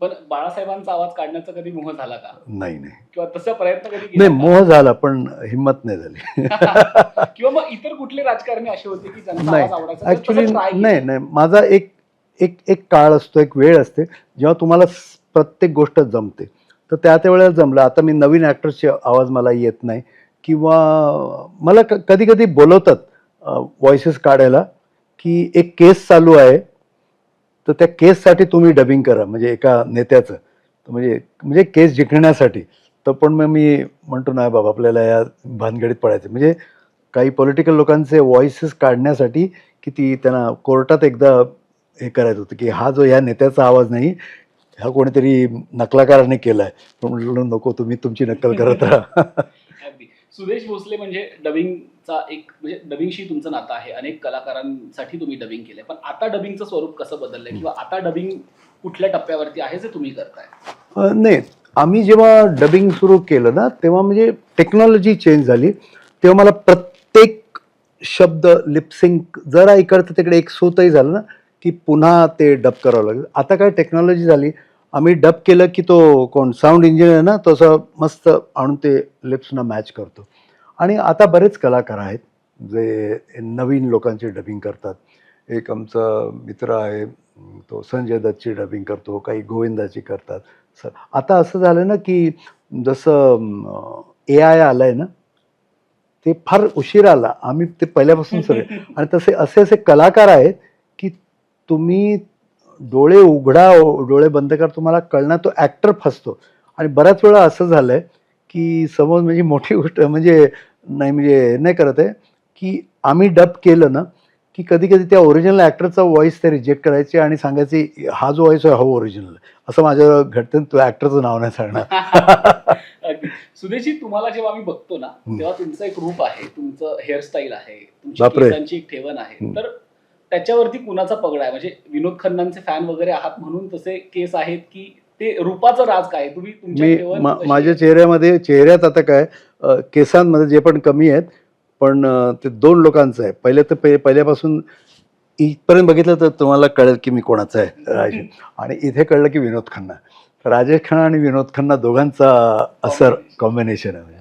पण बाळासाहेबांचा आवाज काढण्याचा कधी मोह झाला का? नाही नाही. किंवा तसा प्रयत्न कधी नाही मोह झाला पण हिंमत नाही झाली? किंवा मग इतर कुठले राजकारणी असे होते की ज्यांचा नाही आवाज आवडायचा? तर तसं ऍक्च्युली try केलं? नाही. नाही माझा एक एक एक काळ असतो एक वेळ असते जेव्हा तुम्हाला स- प्रत्येक गोष्ट जमते. तर त्या त्या वेळेला जमलं. आता मी नवीन ॲक्टर्सचे आवाज मला येत नाही. किंवा मला कधी कधी बोलवतात व्हॉइसेस काढायला की एक केस चालू आहे. तर त्या केससाठी तुम्ही डबिंग करा म्हणजे एका नेत्याचं. तर म्हणजे म्हणजे केस जिंकण्यासाठी. तर पण मग मी म्हणतो नाही बाबा आपल्याला या भानगडीत पडायचं. म्हणजे काही पॉलिटिकल लोकांचे व्हॉइसेस काढण्यासाठी की ती त्यांना कोर्टात एकदा हे करायचं होतं की हा जो या नेत्याचा आवाज नाही हा कोणीतरी नकलाकाराने केला आहे म्हणून म्हटलं नको तुम्ही तुमची नक्कल करत राहा. सुदेश भोसले म्हणजे डबिंगचा एक म्हणजे डबिंगशी तुमचं नातं आहे. अनेक कलाकारांसाठी तुम्ही डबिंग केलंय. पण आता डबिंगचं स्वरूप कसं बदललंय? किंवा आता डबिंग कुठल्या टप्प्यावरती आहे जे तुम्ही करताय? नाही. आम्ही जेव्हा डबिंग सुरू केलं ना तेव्हा म्हणजे टेक्नॉलॉजी चेंज झाली. तेव्हा मला प्रत्येक शब्द लिपसिंक जरा इकडचं तिकडे एक सूतही झालं ना की पुन्हा ते डब करावं लागेल. आता काय टेक्नॉलॉजी झाली आम्ही डब केलं की तो कोण साऊंड इंजिनियर ना तसं मस्त आणून ते लिप्सना मॅच करतो. आणि आता बरेच कलाकार आहेत जे नवीन लोकांची डबिंग करतात. एक आमचा मित्र आहे तो संजय दत्तची डबिंग करतो काही गोविंदाची करतात. स आता असं झालं ना की जसं ए आय आलं आहे ना ते फार उशीर आला. आम्ही ते पहिल्यापासून सगळे आणि तसे असे असे कलाकार आहेत की तुम्ही डोळे उघडा डोळे बंद करा तुम्हाला कळणार तो ॲक्टर फसतो. आणि बऱ्याच वेळा असं झालं आहे की समज म्हणजे मोठी गोष्ट म्हणजे नाही म्हणजे नाही करत आहे की आम्ही डब केलं ना की कधी कधी त्या ओरिजिनल ॲक्टरचा व्हॉइस ते रिजेक्ट करायचे आणि सांगायचे हा जो व्हॉइस आहे हा ओरिजिनल असं माझ्या घडतं तो ॲक्टरचं नाव नाही सांगणार. सुदेशजी तुम्हाला जेव्हा आम्ही बघतो ना. तेव्हा तुमचं एक रूप आहे तुमचं हेअरस्टाईल आहे तुमची एक ठेवण आहे. तर त्याच्यावरती कुणाचा पगडा आहे? म्हणजे विनोद खन्नांचे फॅन वगैरे आहात म्हणून तसे केस आहेत की ते रूपाचं राज काय? तुम्ही तुमच्या मी माझ्या? चेहऱ्यामध्ये चेहऱ्यात आता काय केसांमध्ये जे पण कमी आहेत पण ते दोन लोकांचं आहे. पहिले तर पहि- पहिल्यापासून इथपर्यंत बघितलं तर तुम्हाला कळेल की मी कोणाचा आहे राजेश. आणि इथे कळलं की विनोद खन्ना. राजेश खन्ना आणि विनोद खन्ना दोघांचा असर कॉम्बिनेशन आहे.